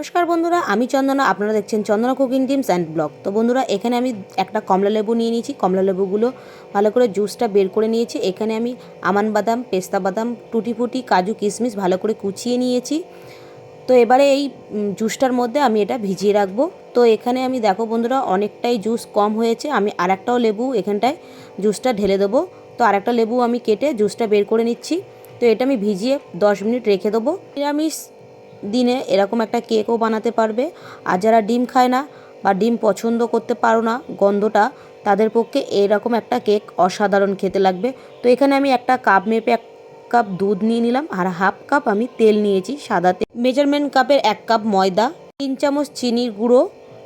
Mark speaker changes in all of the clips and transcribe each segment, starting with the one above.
Speaker 1: নমস্কার বন্ধুরা, আমি চন্দনা। আপনারা দেখছেন Chandana cooking teams and blog. তো বন্ধুরা, এখানে আমি একটা কমলা লেবু নিয়ে নিয়েছি। কমলা লেবুগুলো ভালো করে জুসটা বের করে নিয়েছি। এখানে আমি আমান বাদাম, পেস্তা বাদাম, টুটি ফুটি, কাজু, কিশমিশ ভালো করে কুচিয়ে নিয়েছি। তো এবারে এই জুসটার মধ্যে আমি এটা ভিজিয়ে রাখব। তো এখানে আমি দেখো বন্ধুরা, অনেকটাই জুস কম হয়েছে। আমি আরেকটাও লেবু এখানটায় জুসটা ঢেলে দেবো। তো আরেকটা লেবু আমি কেটে জুসটা বের করে নিচ্ছি। তো এটা আমি ভিজিয়ে দশ মিনিট রেখে দেবো। নিরামিষ দিনে এরকম একটা কেকও বানাতে পারবে। আর যারা ডিম খায় না বা ডিম পছন্দ করতে পারো না গন্ধটা, তাদের পক্ষে এরকম একটা কেক অসাধারণ খেতে লাগবে। তো এখানে আমি একটা কাপ মেপে এক কাপ দুধ নিয়ে নিলাম আর হাফ কাপ আমি তেল নিয়েছি সাদা তেল। মেজারমেন্ট কাপের এক কাপ ময়দা, তিন চামচ চিনির গুঁড়ো।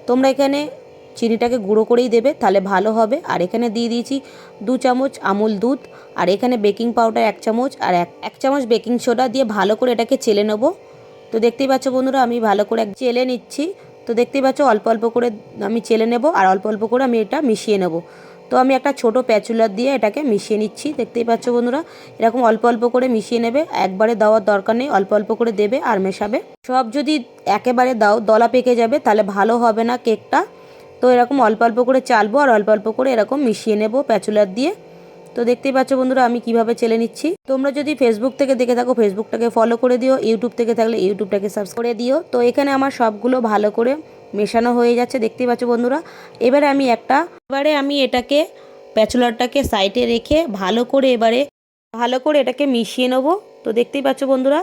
Speaker 1: তোমরা এখানে চিনিটাকে গুঁড়ো করেই দেবে, তাহলে ভালো হবে। আর এখানে দিয়ে দিয়েছি দু চামচ আমুল দুধ, আর এখানে বেকিং পাউডার এক চামচ, আর এক চামচ বেকিং সোডা দিয়ে ভালো করে এটাকে চেলে নেব। তো দেখতেই পাচ্ছ বন্ধুরা, আমি ভালো করে চেলে নিচ্ছি। তো দেখতেই পাচ্ছ, অল্প অল্প করে আমি চেলে নেব আর অল্প অল্প করে আমি এটা মিশিয়ে নেব। তো আমি একটা ছোট প্যাচুলার দিয়ে এটাকে মিশিয়ে নিচ্ছি। দেখতেই পাচ্ছ বন্ধুরা, এরকম অল্প অল্প করে মিশিয়ে নেবে। একবারে দেওয়ার দরকার নেই, অল্প অল্প করে দেবে আর মেশাবে। সব যদি একেবারে দাও, দলা পেকে যাবে, তাহলে ভালো হবে না কেকটা। তো এরকম অল্প অল্প করে চালবো আর অল্প অল্প করে এরকম মিশিয়ে নেব প্যাচুলার দিয়ে। তো দেখতেই পাচ্ছ বন্ধুরা, আমি কীভাবে চেলে নিচ্ছি। তোমরা যদি ফেসবুক থেকে দেখে থাকো ফেসবুকটাকে ফলো করে দিও। ইউটিউব থেকে থাকলে ইউটিউবটাকে সাবস্ক্রাইব করে দিও। তো এখানে আমার সবগুলো ভালো করে মেশানো হয়ে যাচ্ছে, দেখতেই পাচ্ছ বন্ধুরা। এবারে আমি একটা, এবারে আমি এটাকে প্যাচুলারটাকে সাইডে রেখে ভালো করে এবারে, ভালো করে এটাকে মিশিয়ে নেব। তো দেখতেই পাচ্ছ বন্ধুরা,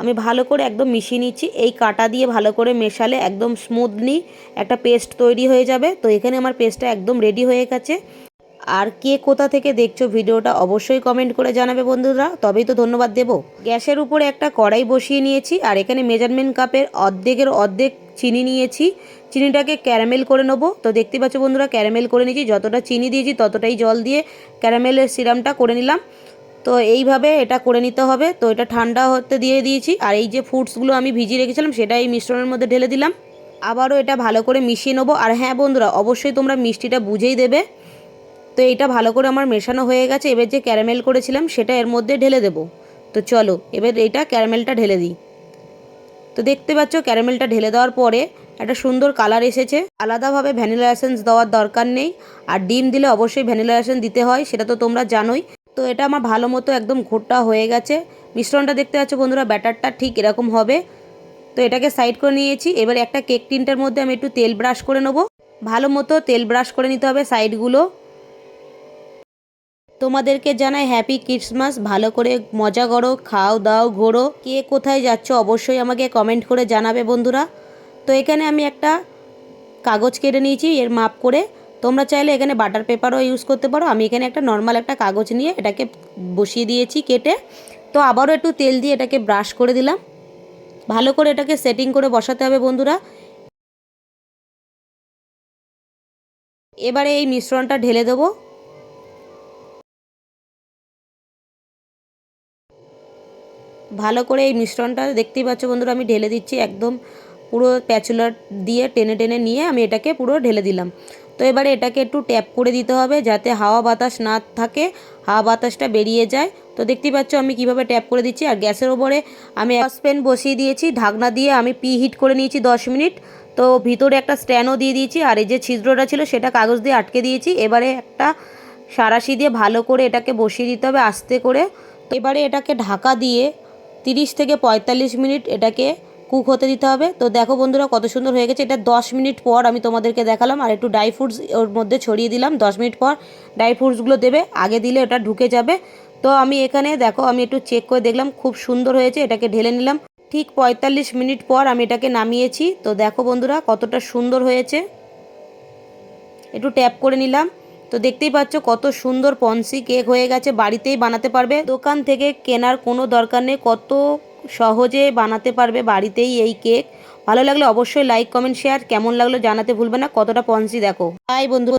Speaker 1: আমি ভালো করে একদম মিশিয়ে নিচ্ছি। এই কাটা দিয়ে ভালো করে মেশালে একদম স্মুথলি একটা পেস্ট তৈরি হয়ে যাবে। তো এখানে আমার পেস্টটা একদম রেডি হয়ে গেছে। আর কে কোথা থেকে দেখছ ভিডিওটা অবশ্যই কমেন্ট করে জানাবে বন্ধুরা। তবেই তো ধন্যবাদ দেব। গ্যাসের উপরে একটা কড়াই বসিয়ে নিয়েছি আর এখানে মেজারমেন্ট কাপের অর্ধেকের অর্ধেক চিনি নিয়েছি। চিনিটাকে ক্যারামেল করে নেব। তো দেখতে পাচ্ছ বন্ধুরা ক্যারামেল করে নিয়েছি। যতটা চিনি দিয়েছি ততটাই জল দিয়ে ক্যারামেলের সিরামটা করে নিলাম। তো এইভাবে এটা করে নিতে হবে। তো এটা ঠান্ডা হতে দিয়ে দিয়েছি। আর এই যে ফ্রুটসগুলো আমি ভিজিয়ে রেখেছিলাম, সেটা এই মিশ্রণের মধ্যে ঢেলে দিলাম। আবারও এটা ভালো করে মিশিয়ে নেব। আর হ্যাঁ বন্ধুরা, অবশ্যই তোমরা মিষ্টিটা বুঝেই দেবে। তো এইটা ভালো করে আমার মেশানো হয়ে গেছে। এবার যে ক্যারামেল করেছিলাম সেটা এর মধ্যে ঢেলে দেব। তো চলো, এবার এইটা ক্যারামেলটা ঢেলে দিই। তো দেখতে পাচ্ছ ক্যারামেলটা ঢেলে দেওয়ার পরে একটা সুন্দর কালার এসেছে। আলাদাভাবে ভ্যানিলা এসেন্স দেওয়ার দরকার নেই। আর ডিম দিলে অবশ্যই ভ্যানিলা এসেন্স দিতে হয়, সেটা তো তোমরা জানোই। তো এটা আমার ভালো মতো একদম ঘোরটা হয়ে গেছে। মিশ্রণটা দেখতে পাচ্ছ বন্ধুরা, ব্যাটারটা ঠিক এরকম হবে। তো এটাকে সাইড করে নিয়েছি। এবার একটা কেক টিনটার মধ্যে আমি একটু তেল ব্রাশ করে নেব। ভালো মতো তেল ব্রাশ করে নিতে হবে সাইডগুলো। তোমাদেরকে জানাই হ্যাপি ক্রিসমাস। ভালো করে মজা করো, খাও দাও, ঘোরো। কে কোথায় যাচ্ছ অবশ্যই আমাকে কমেন্ট করে জানাবে বন্ধুরা। তো এখানে আমি একটা কাগজ কেটে নিয়েছি, এর মাপ করে। তোমরা চাইলে এখানে বাটার পেপারও ইউজ করতে পারো। আমি এখানে একটা নর্মাল একটা কাগজ নিয়ে এটাকে বসিয়ে দিয়েছি কেটে। তো আবারও একটু তেল দিয়ে এটাকে ব্রাশ করে দিলাম। ভালো করে এটাকে সেটিং করে বসাতে হবে বন্ধুরা। এবারে এই মিশ্রণটা ঢেলে দেবো। ভালো করে এই মিশ্রণটা দেখতেই পাচ্ছ বন্ধুরা, আমি ঢেলে দিচ্ছি একদম পুরো প্যাচুলার দিয়ে টেনে টেনে নিয়ে আমি এটাকে পুরো ঢেলে দিলাম। তো এবারে এটাকে একটু ট্যাপ করে দিতে হবে যাতে হাওয়া বাতাস না থাকে, হাওয়া বাতাসটা বেরিয়ে যায়। তো দেখতেই পাচ্ছ আমি কীভাবে ট্যাপ করে দিচ্ছি। আর গ্যাসের ওপরে আমি সসপ্যান বসিয়ে দিয়েছি, ঢাকনা দিয়ে আমি পি হিট করে নিয়েছি দশ মিনিট। তো ভিতরে একটা স্ট্যান্ডও দিয়ে দিয়েছি, আর এই যে ছিদ্রটা ছিল সেটা কাগজ দিয়ে আটকে দিয়েছি। এবারে একটা সারাশি দিয়ে ভালো করে এটাকে বসিয়ে দিতে হবে আস্তে করে। এবারে এটাকে ঢাকা দিয়ে তিরিশ থেকে পঁয়তাল্লিশ মিনিট এটাকে কুক হতে দিতে হবে। তো দেখো বন্ধুরা কত সুন্দর হয়ে গেছে। এটা দশ মিনিট পর আমি তোমাদেরকে দেখালাম। আর একটু ড্রাই ফ্রুটস ওর মধ্যে ছড়িয়ে দিলাম। দশ মিনিট পর ড্রাই ফ্রুটসগুলো দেবে। আগে দিলে ওটা ঢুকে যাবে। তো আমি এখানে দেখো, আমি একটু চেক করে দেখলাম। খুব সুন্দর হয়েছে। এটাকে ঢেলে নিলাম। ঠিক পঁয়তাল্লিশ মিনিট পর আমি এটাকে নামিয়েছি। তো দেখো বন্ধুরা কতটা সুন্দর হয়েছে। একটু ট্যাপ করে নিলাম। তো দেখতেই পাচ্ছ কত সুন্দর পন্সি কেক হয়ে গেছে, বাড়িতেই বানাতে পারবে। দোকান থেকে কেনার কোনো দরকার নেই, কত সহজে বানাতে পারবে বাড়িতেই এই কেক। ভালো লাগলে অবশ্যই লাইক কমেন্ট শেয়ার কেমন লাগল জানাতে ভুলবে না, কতটা পন্সি দেখো। তাই বন্ধু।